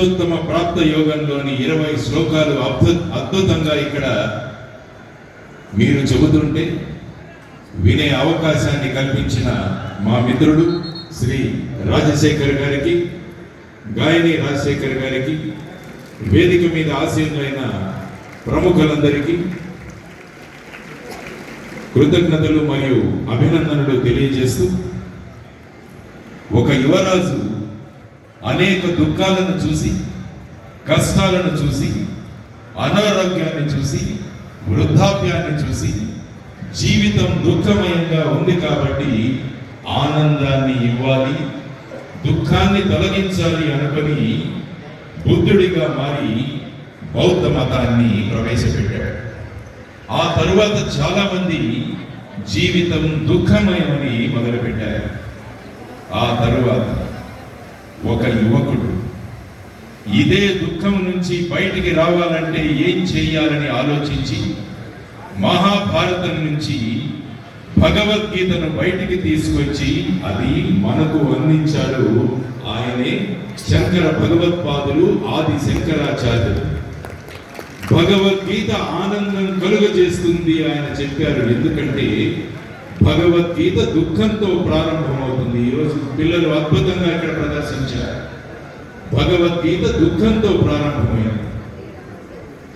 పురుషోత్తమ ప్రాప్త యోగంలోని ఇరవై శ్లోకాలు అద్భుత అద్భుతంగా ఇక్కడ మీరు చెబుతుంటే వినే అవకాశాన్ని కల్పించిన మా మిత్రుడు శ్రీ రాజశేఖర్ గారికి గాయని రాజశేఖర్ గారికి వేదిక మీద ఆశీనులైన ప్రముఖులందరికీ కృతజ్ఞతలు మరియు అభినందనలు తెలియజేస్తూ ఒక యువరాజు అనేక దుఃఖాలను చూసి కష్టాలను చూసి అనారోగ్యాన్ని చూసి వృద్ధాప్యాన్ని చూసి జీవితం దుఃఖమయంగా ఉంది కాబట్టి ఆనందాన్ని ఇవ్వాలి దుఃఖాన్ని తొలగించాలి అనుకొని బుద్ధుడిగా మారి బౌద్ధ మతాన్ని ప్రవేశపెట్టాడు. ఆ తరువాత చాలామంది జీవితం దుఃఖమయమని మొదలుపెట్టారు. ఆ తరువాత ఒక యువకుడు ఇదే దుఃఖం నుంచి బయటికి రావాలంటే ఏం చేయాలని ఆలోచించి మహాభారతం నుంచి భగవద్గీతను బయటికి తీసుకొచ్చి అది మనకు అందించాడు ఆయనే శంకర భగవత్పాదులు ఆది శంకరాచార్యులు. భగవద్గీత ఆనందం కలుగజేస్తుంది ఆయన చెప్పారు. ఎందుకంటే భగవద్గీత దుఃఖంతో ప్రారంభమవుతుంది. ఈరోజు పిల్లలు అద్భుతంగా ఇక్కడ ప్రదర్శించారు. భగవద్గీత దుఃఖంతో ప్రారంభమైంది.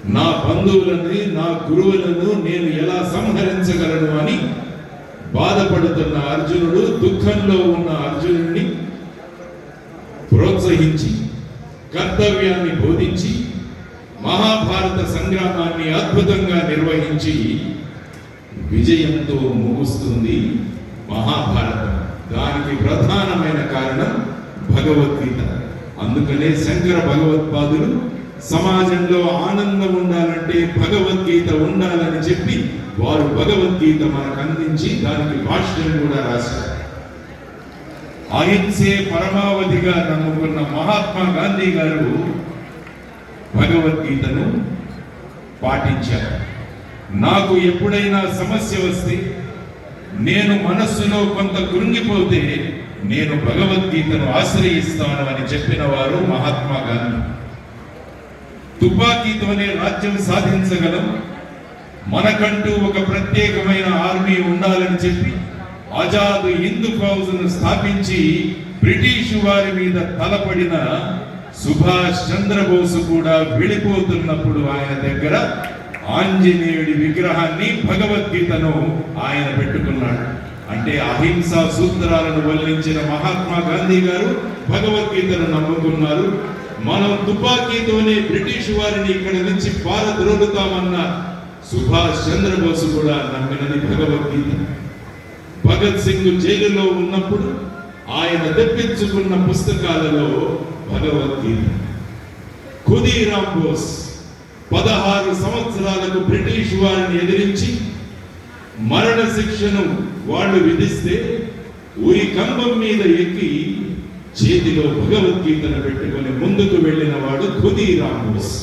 నా బంధువులని నా గురువులను నేను ఎలా సంహరించగలను అని బాధపడుతున్న అర్జునుడు దుఃఖంలో ఉన్న అర్జునుడిని ప్రోత్సహించి కర్తవ్యాన్ని బోధించి మహాభారత సంగ్రామాన్ని అద్భుతంగా నిర్వహించి విజయంతో ముగుస్తుంది మహాభారతం. దానికి ప్రధానమైన కారణం భగవద్గీత. అందుకనే శంకర భగవత్పాదులు సమాజంలో ఆనందం ఉండాలంటే భగవద్గీత ఉండాలని చెప్పి వారు భగవద్గీత మనకు అందించి దానికి భాష్యం కూడా రాశారు. అహింసే పరమావధిగా నమ్ముకున్న మహాత్మా గాంధీ గారు భగవద్గీతను పాటించారు. నాకు ఎప్పుడైనా సమస్య వస్తే నేను మనస్సులో కొంత కృంగిపోతే నేను భగవద్గీతను ఆశ్రయిస్తాను అని చెప్పిన వారు మహాత్మా గాంధీ. తుపాకీతోనే రాజ్యం సాధించగలం. మనకంటూ ఒక ప్రత్యేకమైన ఆర్మీ ఉండాలని చెప్పి ఆజాద్ హిందూ ఫౌజ్ను స్థాపించి బ్రిటిష్ వారి మీద తలపడిన సుభాష్ చంద్రబోసు కూడా వెళ్ళిపోతున్నప్పుడు ఆయన దగ్గర ఆంజనేయుడి విగ్రహాన్ని భగవద్గీతను ఆయన పెట్టుకున్నాడు. అంటే అహింసా సూత్రాలను వల్లించిన మహాత్మా గాంధీ గారు భగవద్గీతను నమ్ముకున్నారు మనం తుపాకీతోనే బ్రిటిష్ వారిని ఇక్కడ నుంచి పారద్రోలుతామన్న సుభాష్ చంద్రబోస్ కూడా నమ్మినది భగవద్గీత. భగత్ సింగ్ జైలులో ఉన్నప్పుడు ఆయన తెప్పించుకున్న పుస్తకాలలో భగవద్గీత. ఖుదీరామ్ బోస్ పదహారు సంవత్సరాలకు బ్రిటిష్ వారిని ఎదిరించి మరణ శిక్షను వాళ్ళు విధిస్తే ఉరి కంబం మీద ఎక్కి చేతిలో భగవద్గీతను పెట్టుకొని ముందుకు వెళ్ళిన వాడు ఖుదీరామ్ బోస్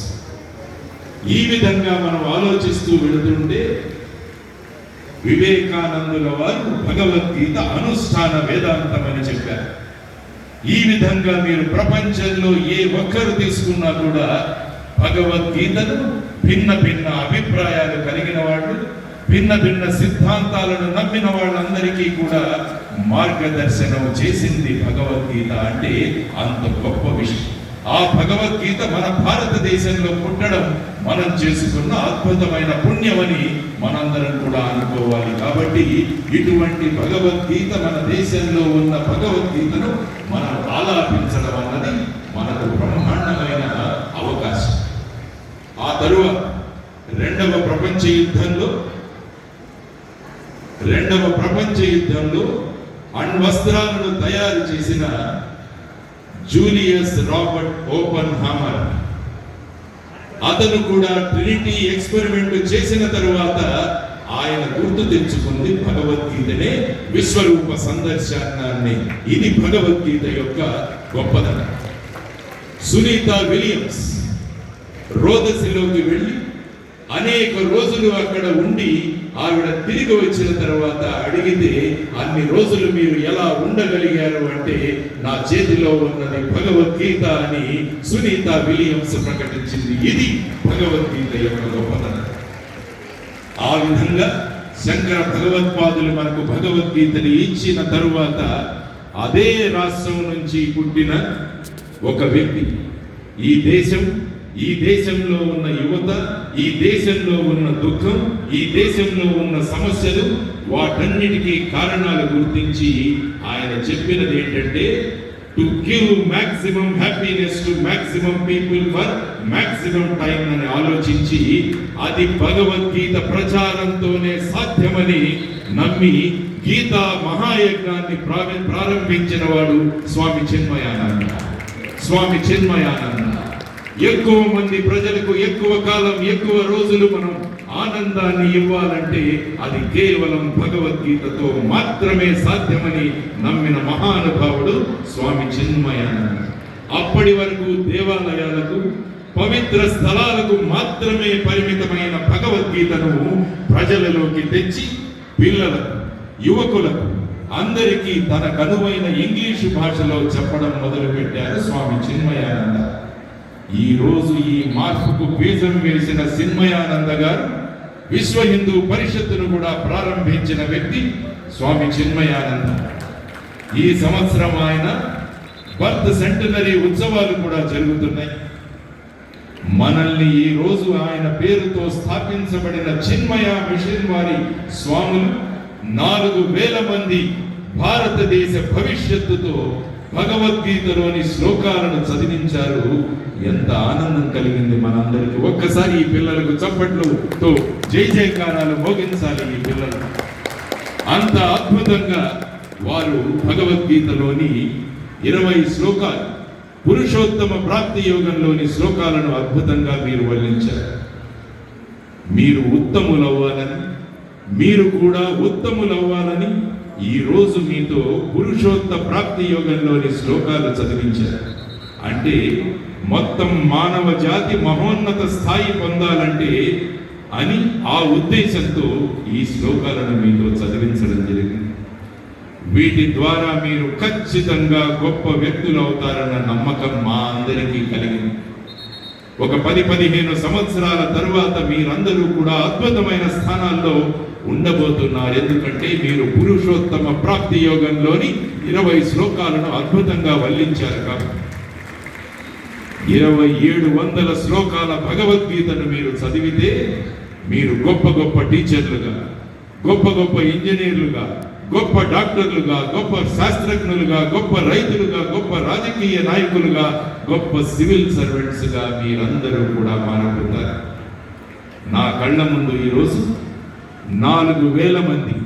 ఈ విధంగా మనం ఆలోచిస్తూ వెళుతుంటే వివేకానందుల వారు భగవద్గీత అనుష్ఠాన వేదాంతం అని చెప్పారు. ఈ విధంగా మీరు ప్రపంచంలో ఏ ఒక్కరు తీసుకున్నా కూడా భగవద్గీతను భిన్న భిన్న అభిప్రాయాలు కలిగిన వాళ్ళు భిన్న భిన్న సిద్ధాంతాలను నమ్మిన వాళ్ళందరికీ కూడా మార్గదర్శనం చేసింది భగవద్గీత అంటే అంత గొప్ప విషయం. ఆ భగవద్గీత మన భారతదేశంలో పుట్టడం మనం చేసుకున్న అద్భుతమైన పుణ్యమని మనందరం కూడా అనుకోవాలి. కాబట్టి ఇటువంటి భగవద్గీత మన దేశంలో ఉన్న భగవద్గీతను మనం ఆలాపించడం అన్నది మనకు బ్రహ్మాండమైన ఆ తరువాత రెండవ ప్రపంచ యుద్ధంలో రెండవ ప్రపంచ యుద్ధంలో అణ్వస్త్రాలను తయారు చేసిన జూలియస్ రాబర్ట్ ఓపెన్ హామర్ అతను కూడా ట్రినిటీ ఎక్స్పెరిమెంట్ చేసిన తరువాత ఆయన గుర్తు తెచ్చుకుంది భగవద్గీతనే విశ్వరూప సందర్శనాన్ని. ఇది భగవద్గీత యొక్క గొప్పదనం. సునీత విలియమ్స్. రోదసిలోకి వెళ్ళి అనేక రోజులు అక్కడ ఉండి ఆవిడ తిరిగి వచ్చిన తర్వాత అడిగితే అన్ని రోజులు మీరు ఎలా ఉండగలిగారు? అంటే నా చేతిలో ఉన్నది భగవద్గీత అని సునీత విలియమ్స్ ప్రకటించింది. ఇది భగవద్గీత యొక్క గొప్పతనం. ఆ విధంగా శంకర భగవత్పాదులు మనకు భగవద్గీతని ఇచ్చిన తరువాత అదే రాష్ట్రం నుంచి పుట్టిన ఒక వ్యక్తి. ఈ దేశం ఈ దేశంలో ఉన్న యువత ఈ దేశంలో ఉన్న దుఃఖం ఈ దేశంలో ఉన్న సమస్యలు వాటన్నిటికీ కారణాలు గుర్తించి ఆయన చెప్పినది ఏంటంటే to give maximum happiness to maximum people for maximum time అని ఆలోచించి అది భగవద్గీత ప్రచారంతోనే సాధ్యమని నమ్మి గీత మహాయజ్ఞాన్ని ప్రారంభించిన వాడు స్వామి చిన్మయానంద. స్వామి చిన్మయానంద. ఎక్కువ మంది ప్రజలకు ఎక్కువ కాలం ఎక్కువ రోజులు మనం ఆనందాన్ని ఇవ్వాలంటే అది కేవలం భగవద్గీతతో మాత్రమే సాధ్యమని నమ్మిన మహానుభావుడు స్వామి చిన్మయానంద. అప్పటి వరకు దేవాలయాలకు పవిత్ర స్థలాలకు మాత్రమే పరిమితమైన భగవద్గీతను ప్రజలలోకి తెచ్చి పిల్లలకు యువకులకు అందరికీ తన కనువైన ఇంగ్లీషు భాషలో చెప్పడం మొదలుపెట్టారు స్వామి చిన్మయానంద. ఈ రోజు ఈ మార్పుకు బీజం వేసిన చిన్మయానంద గారు విశ్వ హిందూ పరిషత్తును కూడా ప్రారంభించిన వ్యక్తి స్వామి చిన్మయానంద. ఈ సంవత్సరం ఆయన బర్త్ సెంటనరీ ఉత్సవాలు కూడా జరుగుతున్నాయి. మనల్ని ఈ రోజు ఆయన పేరుతో స్థాపించబడిన చిన్మయ మిషన్ వారి స్వాములు నాలుగు వేల మంది భారతదేశ భవిష్యత్తుతో భగవద్గీతలోని శ్లోకాలను చదివించారు. ఎంత ఆనందం కలిగింది మనందరికి. ఒక్కసారి ఈ పిల్లలకు చప్పట్లుతో జై జయకారాలు మోగించాలి ఈ పిల్లలు. అంత అద్భుతంగా వారు భగవద్గీతలోని ఇరవై శ్లోకాలు పురుషోత్తమ ప్రాప్తి యోగంలోని శ్లోకాలను అద్భుతంగా మీరు వర్ణించారు. మీరు ఉత్తములవ్వాలని మీరు కూడా ఉత్తములవ్వాలని ఈ రోజు మీతో పురుషోత్త ప్రాప్తి యోగంలోని శ్లోకాలు చదివించారు అంటే మొత్తం మానవ జాతి మహోన్నత స్థాయి పొందాలంటే అని ఆ ఉద్దేశంతో ఈ శ్లోకాలను మీతో చదివించడం జరిగింది. వీటి ద్వారా మీరు ఖచ్చితంగా గొప్ప వ్యక్తులు అవుతారన్న నమ్మకం మా అందరికీ కలిగింది. ఒక పది పదిహేను సంవత్సరాల తరువాత మీరందరూ కూడా అద్భుతమైన స్థానాల్లో ఉండబోతున్నారు. ఎందుకంటే మీరు పురుషోత్తమ ప్రాప్తి యోగంలోని ఇరవై శ్లోకాలను అద్భుతంగా వల్లించారు కాబట్టి. ఇరవై ఏడు వందల శ్లోకాల భగవద్గీతను మీరు చదివితే మీరు గొప్ప గొప్ప టీచర్లుగా గొప్ప గొప్ప ఇంజనీర్లుగా గొప్ప డాక్టర్లుగా గొప్ప శాస్త్రజ్ఞులుగా గొప్ప రైతులుగా గొప్ప రాజకీయ నాయకులుగా గొప్ప సివిల్ సర్వెంట్స్గా మీరందరూ కూడా మారబోతారు. నా కళ్ళ ముందు ఈరోజు నాలుగు వేల మంది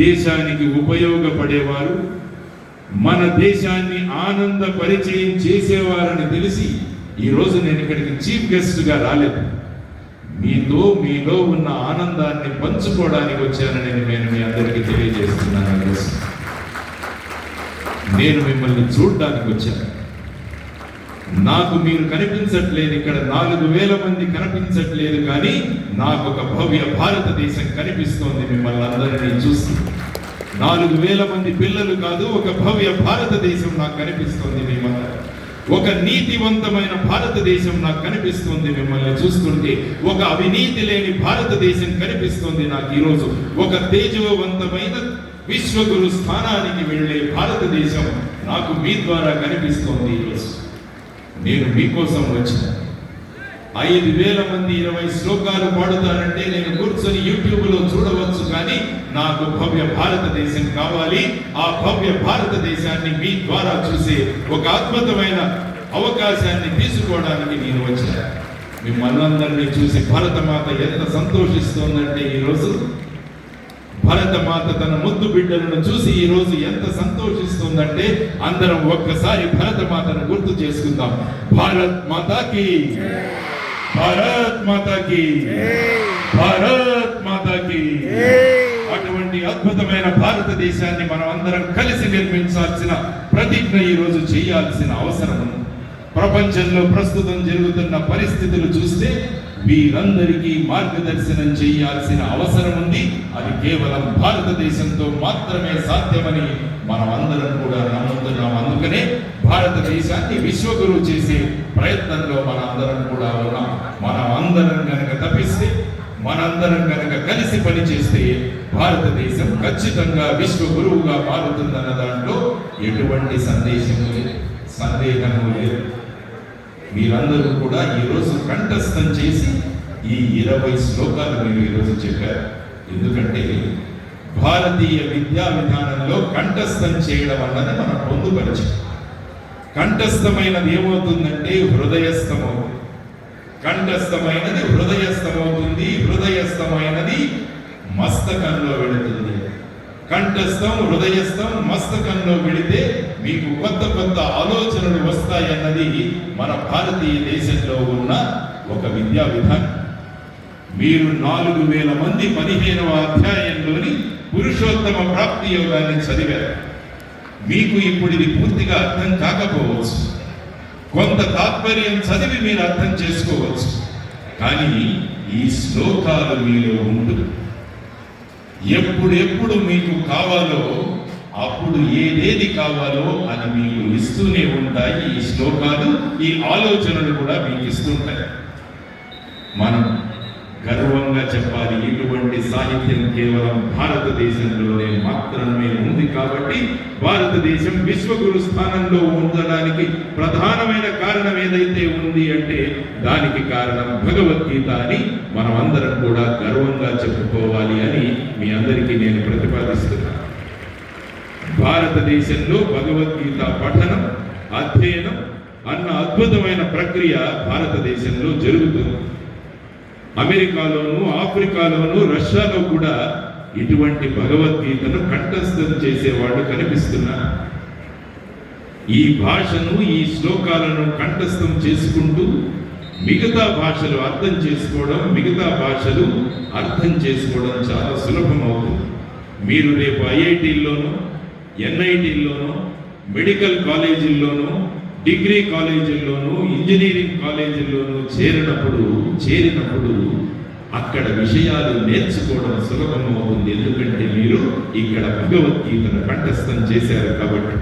దేశానికి ఉపయోగపడేవారు మన దేశాన్ని ఆనంద పరిచయం చేసేవారని తెలిసి ఈరోజు నేను ఇక్కడికి చీఫ్ గెస్ట్గా రాలేదు. మీతో మీలో ఉన్న ఆనందాన్ని పంచుకోవడానికి వచ్చానని నేను మీ అందరికీ తెలియజేస్తున్నాను నేను మిమ్మల్ని చూడడానికి వచ్చాను. నాకు మీరు కనిపించట్లేదు ఇక్కడ నాలుగు వేల మంది కనిపించట్లేదు కానీ నాకు ఒక భవ్య భారతదేశం కనిపిస్తోంది మిమ్మల్ని అందరినీ చూసి. నాలుగు వేల మంది పిల్లలు కాదు ఒక భవ్య భారతదేశం నాకు కనిపిస్తోంది మిమ్మల్ని ఒక నీతివంతమైన భారతదేశం నాకు కనిపిస్తుంది మిమ్మల్ని చూస్తుంటే ఒక అవినీతి లేని భారతదేశం కనిపిస్తుంది నాకు ఈరోజు. ఒక తేజవంతమైన విశ్వగురు స్థానానికి వెళ్ళే భారతదేశం నాకు మీ ద్వారా కనిపిస్తోంది ఈరోజు. నేను మీకోసం వచ్చిన ఐదు వేల మంది ఇరవై శ్లోకాలు పాడుతారంటే నేను కూర్చొని యూట్యూబ్లో చూడవచ్చు కానీ నాకు భవ్య భారతదేశం కావాలి. ఆ భవ్య భారతదేశాన్ని మీ ద్వారా చూసే ఒక అద్భుతమైన అవకాశాన్ని తీసుకోవడానికి నేను వచ్చాను. మిమ్మల్ని అందరినీ చూసి భరతమాత ఎంత సంతోషిస్తోందంటే ఈరోజు భరతమాత తన ముద్దు బిడ్డలను చూసి ఈ రోజు ఎంత సంతోషిస్తుందంటే అందరం ఒక్కసారి భరతమాతను గుర్తు చేసుకుందాం. భారత్ మాతాకి భారత్ మాతాకి భారత్ మాతాకి అటువంటి అద్భుతమైన భారతదేశాన్ని మనం అందరం కలిసి నిర్మించాల్సిన ప్రతిజ్ఞ ఈ రోజు చేయాల్సిన అవసరం. ఉంది ప్రపంచంలో ప్రస్తుతం జరుగుతున్న పరిస్థితులు చూస్తే వీరందరికీ మార్గదర్శనం చేయాల్సిన అవసరం ఉంది. అది కేవలం భారతదేశంతో మాత్రమే సాధ్యమని మనం అందరం కూడా నమ్ముతున్నాం. అందుకనే భారతదేశాన్ని విశ్వగురు చేసే ప్రయత్నంలో మన అందరం కూడా కనుక మనందరం కనుక కలిసి పనిచేస్తే భారతదేశం ఖచ్చితంగా విశ్వ గురువుగా మారుతుందన్న దాంట్లో ఎటువంటి సందేశము లేదు. సందేహము లేదు. మీరందరూ కూడా ఈరోజు కంఠస్థం చేసి ఈ ఇరవై శ్లోకాలు మీరు ఈరోజు చెప్పారు. ఎందుకంటే భారతీయ విద్యా విధానంలో కంఠస్థం చేయడం అన్నది మనం పొందుపరిచాం. కంఠస్థమైనది ఏమవుతుందంటే హృదయస్థమవుతుంది. కంఠస్థమైనది హృదయస్థమవుతుంది. హృదయస్థమైనది మస్తకంలో వెళుతుంది. కంఠస్థం హృదయస్థం మస్తకంలో వెళితే మీకు కొత్త కొత్త ఆలోచనలు వస్తాయన్నది మన భారతీయ దేశంలో ఉన్న ఒక విద్యా విధానం. మీరు నాలుగు వేల మంది పదిహేనవ అధ్యాయంలోని పురుషోత్తమ ప్రాప్తి యోగాన్ని చదివారు. మీకు ఇప్పుడు ఇది పూర్తిగా అర్థం కాకపోవచ్చు. కొంత తాత్పర్యం చదివి మీరు అర్థం చేసుకోవచ్చు. కానీ ఈ శ్లోకాలు మీలో ఉండదు. ఎప్పుడెప్పుడు మీకు కావాలో అప్పుడు ఏదేది కావాలో అది మీకు ఇస్తూనే ఉంటాయి ఈ శ్లోకాలు ఈ ఆలోచనలు కూడా మీకు ఇస్తుంటాయి మనం గర్వంగా చెప్పాలి. ఇటువంటి సాహిత్యం కేవలం భారతదేశంలోనే మాత్రమే ఉంది కాబట్టి భారతదేశం విశ్వగురు స్థానంలో ఉండడానికి ప్రధానమైన కారణం ఏదైతే ఉంది అంటే దానికి కారణం భగవద్గీత అని మనం అందరం కూడా గర్వంగా చెప్పుకోవాలి అని మీ అందరికీ నేను ప్రతిపాదిస్తున్నాను భారతదేశంలో భగవద్గీత పఠనం అధ్యయనం అన్న అద్భుతమైన ప్రక్రియ భారతదేశంలో జరుగుతుంది అమెరికాలోను ఆఫ్రికాలోను రష్యాలో కూడా ఇటువంటి భగవద్గీతను కంఠస్థం చేసేవాళ్ళు కనిపిస్తున్నారు. ఈ భాషను ఈ శ్లోకాలను కంఠస్థం చేసుకుంటూ మిగతా భాషలు అర్థం చేసుకోవడం మిగతా భాషలు అర్థం చేసుకోవడం చాలా సులభం అవుతుంది. మీరు రేపు ఐఐటీల్లోనూ ఎన్ఐటీల్లోనూ మెడికల్ కాలేజీల్లోనూ డిగ్రీ కాలేజీల్లోనూ ఇంజనీరింగ్ కాలేజీల్లోనూ చేరినప్పుడు చేరినప్పుడు అక్కడ విషయాలు నేర్చుకోవడం సులభం అవుతుంది. ఎందుకంటే మీరు ఇక్కడ భగవద్గీతను కంఠస్థం చేశారు కాబట్టి.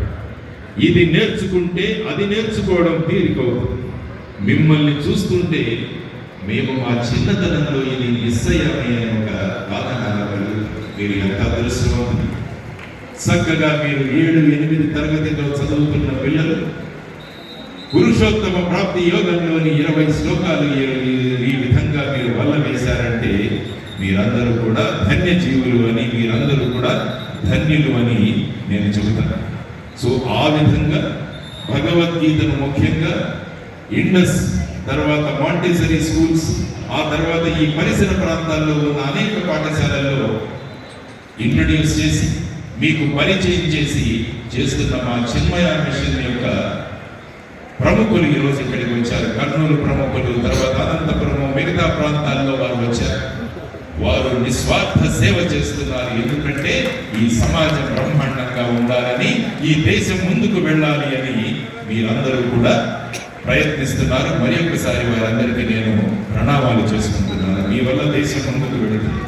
ఇది నేర్చుకుంటే అది నేర్చుకోవడం తీరికవుతుంది. మిమ్మల్ని చూస్తుంటే మేము మా చిన్నతనంలో ఇది మిస్ అయ్యామే అనే ఒక బాధ మీరు ఎంత అదృష్టం చక్కగా మీరు ఏడు ఎనిమిది తరగతిలో చదువుతున్న పిల్లలు పురుషోత్తమ ప్రాప్తి యోగంలోని ఇరవై శ్లోకాలు ఈ- ఈ- విధంగా మీరు వల్ల వేశారంటే మీరందరూ కూడా ధన్య జీవులు అని మీరందరూ కూడా ధన్యులు అని నేను చెబుతాను. సో ఆ విధంగా భగవద్గీతను ముఖ్యంగా ఇండస్ తర్వాత మాంటేసరీ స్కూల్స్ ఆ తర్వాత ఈ పరిసర ప్రాంతాల్లో ఉన్న అనేక పాఠశాలల్లో ఇంట్రడ్యూస్ చేసి మీకు పరిచయం చేసి చేస్తున్న మా చిన్మయ మిషన్ యొక్క ప్రముఖులు ఈరోజు ఇక్కడికి వచ్చారు. కర్నూలు ప్రముఖులు తర్వాత అనంతపురం మిగతా ప్రాంతాల్లో వారు వచ్చారు. వారు నిస్వార్థ సేవ చేస్తున్నారు. ఎందుకంటే ఈ సమాజం బ్రహ్మాండంగా ఉండాలని ఈ దేశం ముందుకు వెళ్ళాలి అని మీరందరూ కూడా ప్రయత్నిస్తున్నారు. మరి ఒకసారి వారందరికీ నేను ప్రణామాలు చేసుకుంటున్నాను. మీ వల్ల దేశం ముందుకు వెళుతుంది.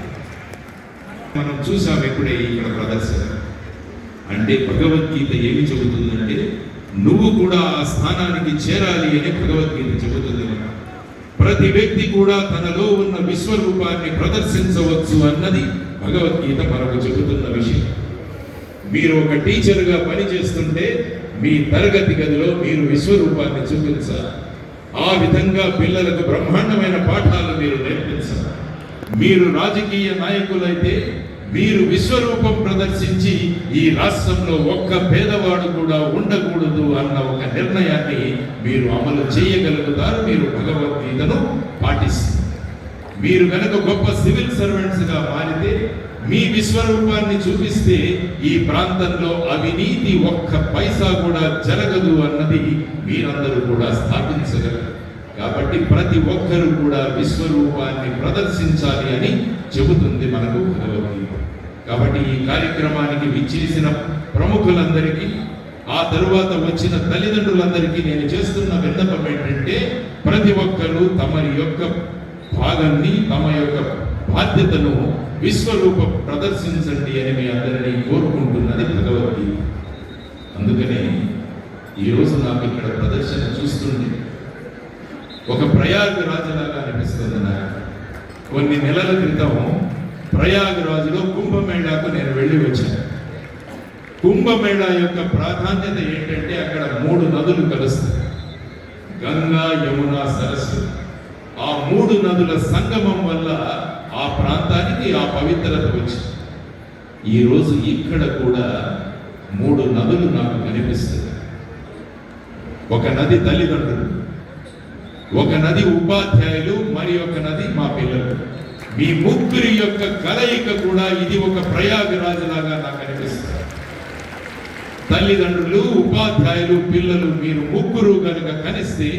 మనం చూసాం ఇప్పుడే ఇక్కడ ప్రదర్శన. అంటే భగవద్గీత ఏమి చెబుతుందంటే నువ్వు కూడా ఆ స్థానానికి చేరాలి అని భగవద్గీత చెబుతుంది. ప్రతి వ్యక్తి కూడా తనలో ఉన్న విశ్వరూపాన్ని ప్రదర్శించవచ్చు అన్నది భగవద్గీత మనకు చెబుతున్న విషయం. మీరు ఒక టీచర్గా పనిచేస్తుంటే మీ తరగతి గదిలో మీరు విశ్వరూపాన్ని చూపించాలి. ఆ విధంగా పిల్లలకు బ్రహ్మాండమైన పాఠాలు మీరు నేర్పించాలి. మీరు రాజకీయ నాయకులైతే మీరు విశ్వరూపం ప్రదర్శించి ఈ రాష్ట్రంలో ఒక్క పేదవాడు కూడా ఉండకూడదు అన్న ఒక నిర్ణయాన్ని మీరు అమలు చేయగలుగుతారు. మీరు భగవద్గీతను పాటిస్తారు మీరు కనుక గొప్ప సివిల్ సర్వెంట్స్గా మారితే మీ విశ్వరూపాన్ని చూపిస్తే ఈ ప్రాంతంలో అవినీతి ఒక్క పైసా కూడా జరగదు అన్నది మీరందరూ కూడా స్థాపించగలరు. కాబట్టి ప్రతి ఒక్కరూ కూడా విశ్వరూపాన్ని ప్రదర్శించాలి అని చెబుతుంది మనకు భగవద్గీత. కాబట్టి ఈ కార్యక్రమానికి విచ్చేసిన ప్రముఖులందరికీ ఆ తరువాత వచ్చిన తల్లిదండ్రులందరికీ నేను చేస్తున్న విన్నపం ఏంటంటే ప్రతి ఒక్కరూ తమరి యొక్క భాగాన్ని తమ యొక్క బాధ్యతను విశ్వరూప ప్రదర్శించండి అని మీ అందరినీ కోరుకుంటున్నది భగవద్గీత. అందుకనే ఈరోజు నాకు ఇక్కడ ప్రదర్శన చూస్తుండే ఒక ప్రయాగ్ రాజులాగా అనిపిస్తుంది నాకు కొన్ని నెలల క్రితం ప్రయాగరాజులో కుంభమేళాకు నేను వెళ్ళి వచ్చాను. కుంభమేళా యొక్క ప్రాధాన్యత ఏంటంటే అక్కడ మూడు నదులు కలుస్తాయి. గంగా యమున సరస్సు. ఆ మూడు నదుల సంగమం వల్ల ఆ ప్రాంతానికి ఆ పవిత్రత వచ్చింది. ఈరోజు ఇక్కడ కూడా మూడు నదులు నాకు కనిపిస్తాయి ఒక నది తల్లిదండ్రులు ఒక నది ఉపాధ్యాయులు మరి ఒక నది మా పిల్లలు. మీ ముగ్గురి యొక్క కలయిక కూడా ఇది ఒక ప్రయాగరాజు లాగా నాకు అనిపిస్తుంది. తల్లిదండ్రులు ఉపాధ్యాయులు పిల్లలు మీరు ముగ్గురు కనుక కలిస్తే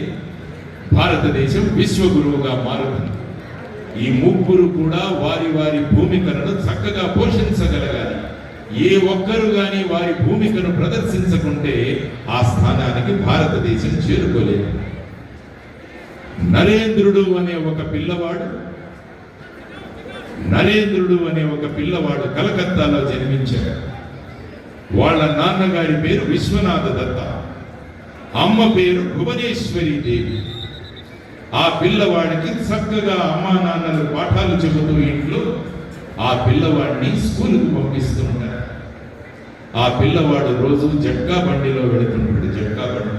భారతదేశం విశ్వగురువుగా మారుతుంది. ఈ ముగ్గురు కూడా వారి వారి భూమికలను చక్కగా పోషించగలగాలి. ఏ ఒక్కరు కానీ వారి భూమికను ప్రదర్శించకుంటే ఆ స్థానానికి భారతదేశం చేరుకోలేదు. నరేంద్రుడు అనే ఒక పిల్లవాడు నరేంద్రుడు అనే ఒక పిల్లవాడు కలకత్తాలో జన్మించాడు. వాళ్ళ నాన్నగారి పేరు విశ్వనాథ దత్త అమ్మ పేరు భువనేశ్వరి దేవి. ఆ పిల్లవాడికి చక్కగా అమ్మా నాన్నలు పాఠాలు చెబుతూ ఇంట్లో ఆ పిల్లవాడిని స్కూలుకు పంపిస్తూ ఉంటారు. ఆ పిల్లవాడు రోజు జట్కా బండిలో వెళుతుంటాడు జట్కా బండి.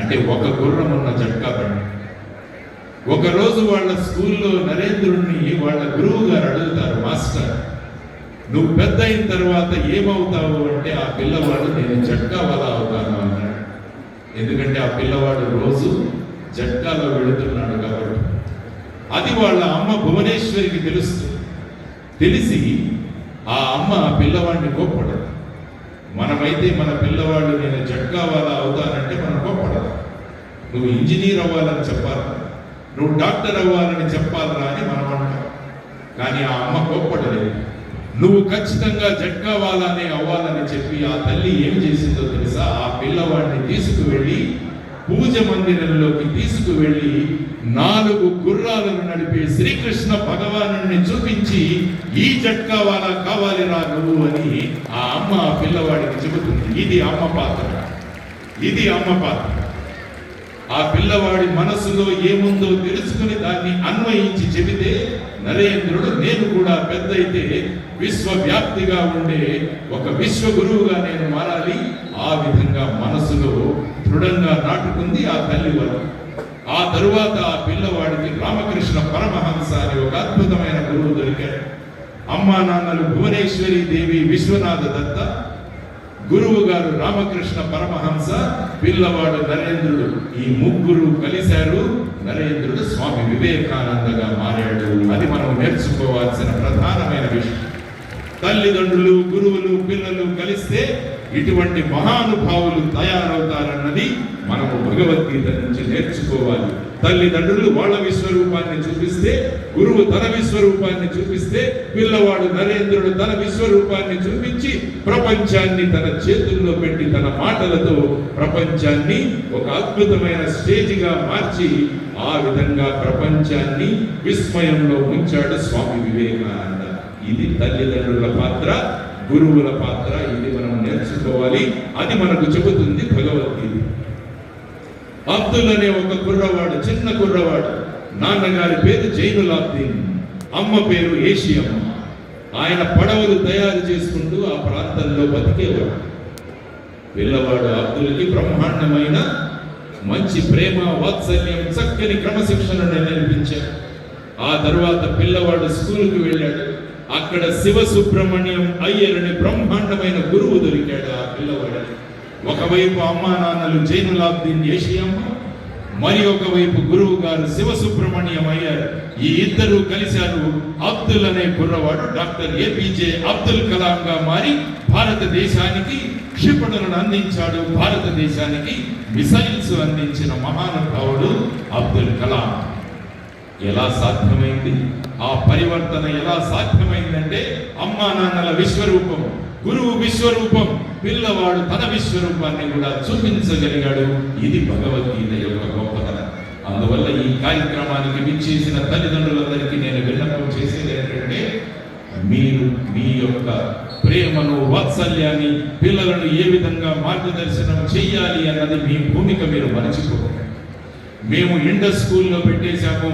అంటే ఒక గుర్రం ఉన్న జట్కా బండి. ఒకరోజు వాళ్ళ స్కూల్లో నరేంద్రుడిని వాళ్ళ గురువు గారు అడుగుతారు మాస్టర్ నువ్వు పెద్ద అయిన తర్వాత ఏమవుతావు? అంటే ఆ పిల్లవాడు నేను జట్కా వల్ల అవుతాను అన్నాడు. ఎందుకంటే ఆ పిల్లవాడు రోజు జట్కాలో వెళుతున్నాడు కాబట్టి. అది వాళ్ళ అమ్మ భువనేశ్వరికి తెలుస్తుంది తెలిసి ఆ అమ్మ ఆ పిల్లవాడిని కోప్పడదు. మనమైతే మన పిల్లవాడు నేను జట్కా వల్ల అవుతానంటే మనం కోప్పడదు. నువ్వు ఇంజనీర్ అవ్వాలని చెప్పాలి? నువ్వు డాక్టర్ అవ్వాలని చెప్పాలరా అని మనం అంటాం. కానీ ఆ అమ్మ కోప్పడలేదు. నువ్వు ఖచ్చితంగా జట్కావాలని అవ్వాలని చెప్పి ఆ తల్లి ఏం చేసిందో తెలుసా? ఆ పిల్లవాడిని తీసుకువెళ్ళి పూజ మందిరంలోకి తీసుకువెళ్ళి నాలుగు గుర్రాలను నడిపే శ్రీకృష్ణ భగవాను చూపించి ఈ జట్కావాలా కావాలిరా నువ్వు అని ఆ అమ్మ ఆ పిల్లవాడికి చెబుతుంది. ఇది అమ్మ పాత్ర. ఇది అమ్మ పాత్ర. ఆ పిల్లవాడి మనసులో ఏముందో తెలుసుకుని దాన్ని అన్వయించి చెబితే నరేంద్రుడు నేను కూడా పెద్ద అయితే విశ్వవ్యాప్తిగా ఉండే ఒక విశ్వ గురువుగా నేను మారాలి. ఆ విధంగా మనసులో దృఢంగా నాటుకుంది ఆ తల్లి వల్ల ఆ తరువాత ఆ పిల్లవాడికి రామకృష్ణ పరమహంస అని ఒక అద్భుతమైన గురువు దొరికాడు. అమ్మా నాన్నలు భువనేశ్వరి దేవి విశ్వనాథ దత్త గురువు గారు రామకృష్ణ పరమహంస పిల్లవాడు నరేంద్రుడు. ఈ ముగ్గురు కలిశారు. నరేంద్రుడు స్వామి వివేకానందగా మారాడు. అది మనం నేర్చుకోవాల్సిన ప్రధానమైన విషయం. తల్లిదండ్రులు గురువులు పిల్లలు కలిస్తే ఇటువంటి మహానుభావులు తయారవుతారన్నది మనము భగవద్గీత నుంచి నేర్చుకోవాలి. తల్లిదండ్రులు వాళ్ళ విశ్వరూపాన్ని చూపిస్తే గురువు తన విశ్వరూపాన్ని చూపిస్తే పిల్లవాడు నరేంద్రుడు తన విశ్వరూపాన్ని చూపించి ప్రపంచాన్ని తన చేతుల్లో పెట్టి తన మాటలతో ప్రపంచాన్ని ఒక అద్భుతమైన స్టేజిగా మార్చి ఆ విధంగా ప్రపంచాన్ని విస్మయంలో ఉంచాడు స్వామి వివేకానంద. ఇది తల్లిదండ్రుల పాత్ర గురువుల పాత్ర ఇది మనం నేర్చుకోవాలి. అది మనకు చెబుతుంది భగవద్గీత. అబ్దుల్ అనే ఒక కుర్రవాడు చిన్న కుర్రవాడు. నాన్నగారి పేరు జైనులాబ్దీన్. అమ్మ పేరు ఏషియమ్మ. ఆయన పడవలు తయారు చేసుకుంటూ ఆ ప్రాంతంలో బతికేవాడు. పిల్లవాడు అబ్దుల్కి బ్రహ్మాండమైన మంచి ప్రేమ వాత్సల్యం చక్కని క్రమశిక్షణను నేర్పించాడు. ఆ తర్వాత పిల్లవాడు స్కూల్కి వెళ్ళాడు. అక్కడ శివ సుబ్రహ్మణ్యం అయ్యరని బ్రహ్మాండమైన గురువు దొరికాడు ఆ పిల్లవాడికి ఒకవైపు అమ్మా నాన్నలు జైనులాబ్దీన్ ఏషియమ్మ మరి ఒకవైపు గురువు గారు శివ సుబ్రహ్మణ్యం అయ్యారు. ఈ ఇద్దరు కలిశారు అబ్దుల్ అనే కుర్రవాడు డాక్టర్ ఏపీజే అబ్దుల్ కలాం గా మారి భారతదేశానికి క్షిపణులను అందించాడు. భారతదేశానికి మిసైల్స్ అందించిన మహానుభావుడు అబ్దుల్ కలాం. ఎలా సాధ్యమైంది? ఆ పరివర్తన ఎలా సాధ్యమైందంటే అమ్మా నాన్నల విశ్వరూపం గురువు విశ్వరూపం పిల్లవాడు తన విశ్వరూపాన్ని కూడా చూపించగలిగాడు. ఇది భగవద్గీత యొక్క గొప్పతనం. అందువల్ల ఈ కార్యక్రమానికి విచ్చేసిన తల్లిదండ్రులందరికీ నేను విన్నపం చేసేది ఏంటంటే మీరు మీ యొక్క ప్రేమను వాత్సల్యాన్ని పిల్లలను ఏ విధంగా మార్గదర్శనం చేయాలి అన్నది మీ భూమిక మీరు మరచిపోకండి. మేము ఇండస్ స్కూల్లో పెట్టేశాము